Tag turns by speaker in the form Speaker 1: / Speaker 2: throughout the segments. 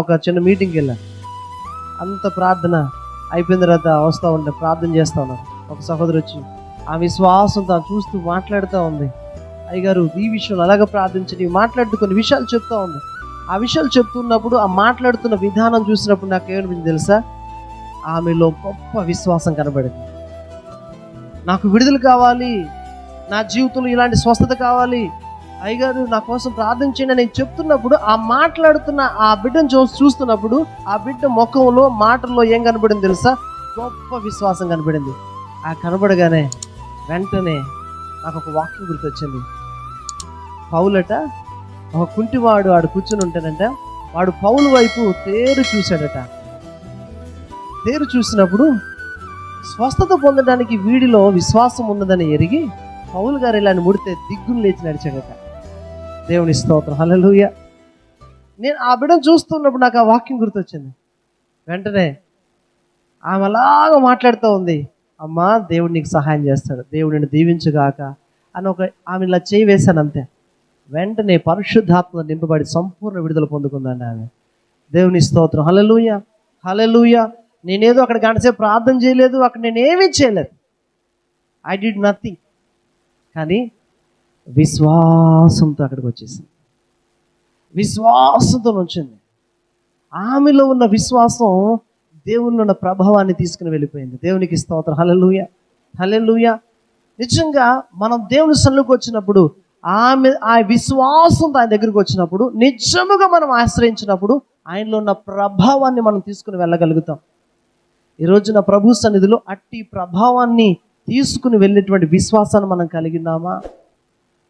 Speaker 1: ఒక చిన్న మీటింగ్కి వెళ్ళాను అంత ప్రార్థన అయిపోయిన తర్వాత వస్తూ ఉంటే ప్రార్థన చేస్తా ఉన్నారు ఒక సహోదరు వచ్చి ఆ విశ్వాసం తాను చూస్తూ మాట్లాడుతూ ఉంది. అయ్యగారు ఈ విషయంలో అలాగ ప్రార్థించని మాట్లాడుతూ కొన్ని విషయాలు చెప్తా ఉంది. ఆ విషయాలు చెప్తున్నప్పుడు ఆ మాట్లాడుతున్న విధానం చూసినప్పుడు నాకు ఏమనిపించింది తెలుసా? ఆమెలో గొప్ప విశ్వాసం కనబడింది. నాకు విడుదల కావాలి. నా జీవితంలో ఇలాంటి స్వస్థత కావాలి. అయ్యగారు నా కోసం ప్రార్థన అని నేను చెప్తున్నప్పుడు ఆ మాట్లాడుతున్న ఆ బిడ్డను చూ చూస్తున్నప్పుడు ఆ బిడ్డ ముఖంలో మాటల్లో ఏం కనబడింది తెలుసా? గొప్ప విశ్వాసం కనబడింది. ఆ కనబడగానే వెంటనే నాకు ఒక వాక్యం గుర్తొచ్చింది. పౌలట ఒక కుంటివాడు ఆడు కూర్చుని ఉంటాడంట. వాడు పౌలు వైపు తేరు చూశాడట. తేరు చూసినప్పుడు స్వస్థత పొందడానికి వీడిలో విశ్వాసం ఉన్నదని ఎరిగి పౌలు గారు ఇలాని ముడితే దిగ్గులు లేచి నడిచాడట. దేవుని స్తోత్రం. హలలుయ నేను ఆ బిడ్డను చూస్తున్నప్పుడు నాకు ఆ వాక్యం గుర్తొచ్చింది. వెంటనే ఆమె అలాగ మాట్లాడుతూ ఉంది అమ్మా దేవుడు నీకు సహాయం చేస్తాడు. దేవుడు నిన్ను దీవించుగాక అని ఒక ఆమె ఇలా చేయి వేశాను అంతే. వెంటనే పరిశుద్ధాత్మ నింపబడి సంపూర్ణ విడుదల పొందుకుందండి ఆమె. దేవుని స్తోత్రం. హలలుయ హలలుయ నేనేదో అక్కడ గంటసేపు ప్రార్థన చేయలేదు అక్కడ నేనేమీ చేయలేదు. ఐ డిడ్ నథింగ్ కానీ విశ్వాసంతో అక్కడికి వచ్చేసింది. విశ్వాసంతో నుంచింది. ఆమెలో ఉన్న విశ్వాసం దేవునిలో ఉన్న ప్రభావాన్ని తీసుకుని వెళ్ళిపోయింది. దేవునికి స్తోత్రం. హలలుయ హలలుయ నిజంగా మనం దేవుని సన్నుకు వచ్చినప్పుడు ఆమె ఆ విశ్వాసం ఆయన దగ్గరికి వచ్చినప్పుడు నిజముగా మనం ఆశ్రయించినప్పుడు ఆయనలో ఉన్న ప్రభావాన్ని మనం తీసుకుని వెళ్ళగలుగుతాం. ఈ రోజున ప్రభు సన్నిధిలో అట్టి ప్రభావాన్ని తీసుకుని వెళ్ళేటువంటి విశ్వాసాన్ని మనం కలిగినామా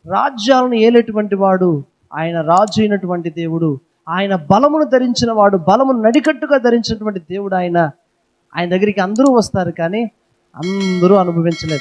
Speaker 1: రాజ్యాలను ఏలేటువంటి వాడు ఆయన రాజు అయినటువంటి దేవుడు ఆయన బలమును ధరించిన వాడు బలమును నడికట్టుగా ధరించినటువంటి దేవుడు ఆయన. ఆయన దగ్గరికి అందరూ వస్తారు కానీ అందరూ అనుభవించలేదు.